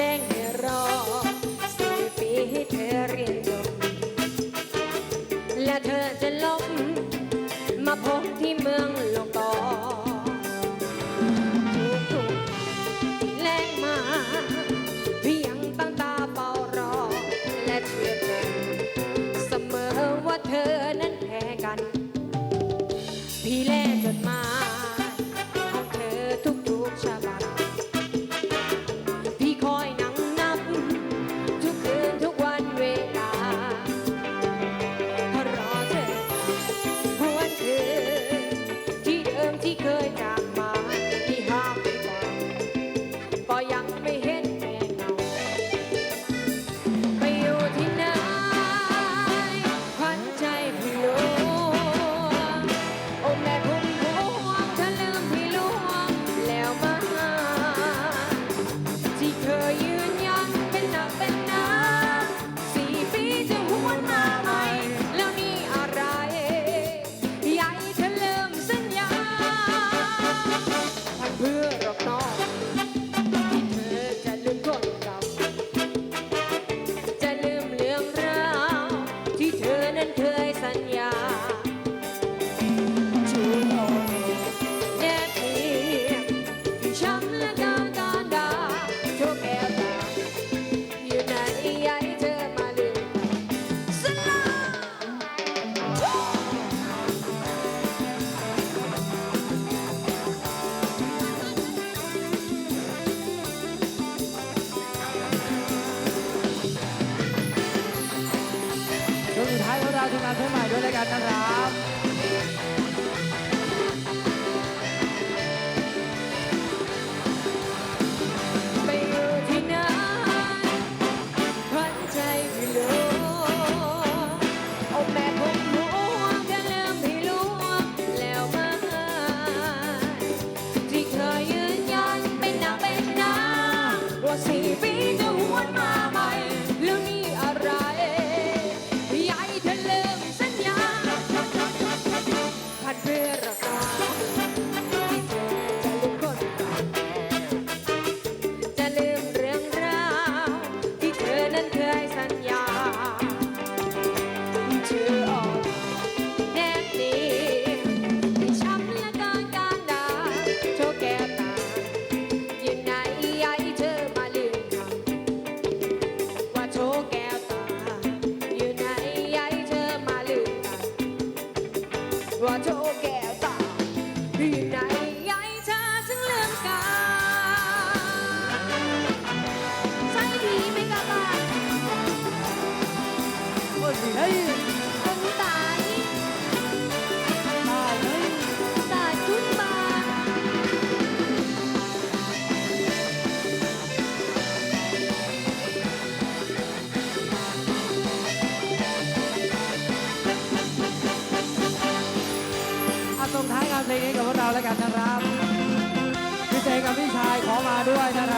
เร่งรอสี่ปีให้เธอรีนจบและเธอจะล้มมาพบที่เมืองลงกอ song. ค์ของเราทำงานเพื่อใหม่ด้วยแล้กันนะครับ นั้นเคยสัญญาเธอออกแดนนี้ที่ช้ำและกินการดาโชแกตายืนไหนไอ้เธอมาลืมคำว่าโชแกตายืนไหนไอ้เธอมาลืมคำว่าโชแกตายืนไหน ตรงท้ายกับเพลงนี้กับพวกเราแล้วกันนะครับพี่เจกับพี่ชายขอมาด้วยนะครับ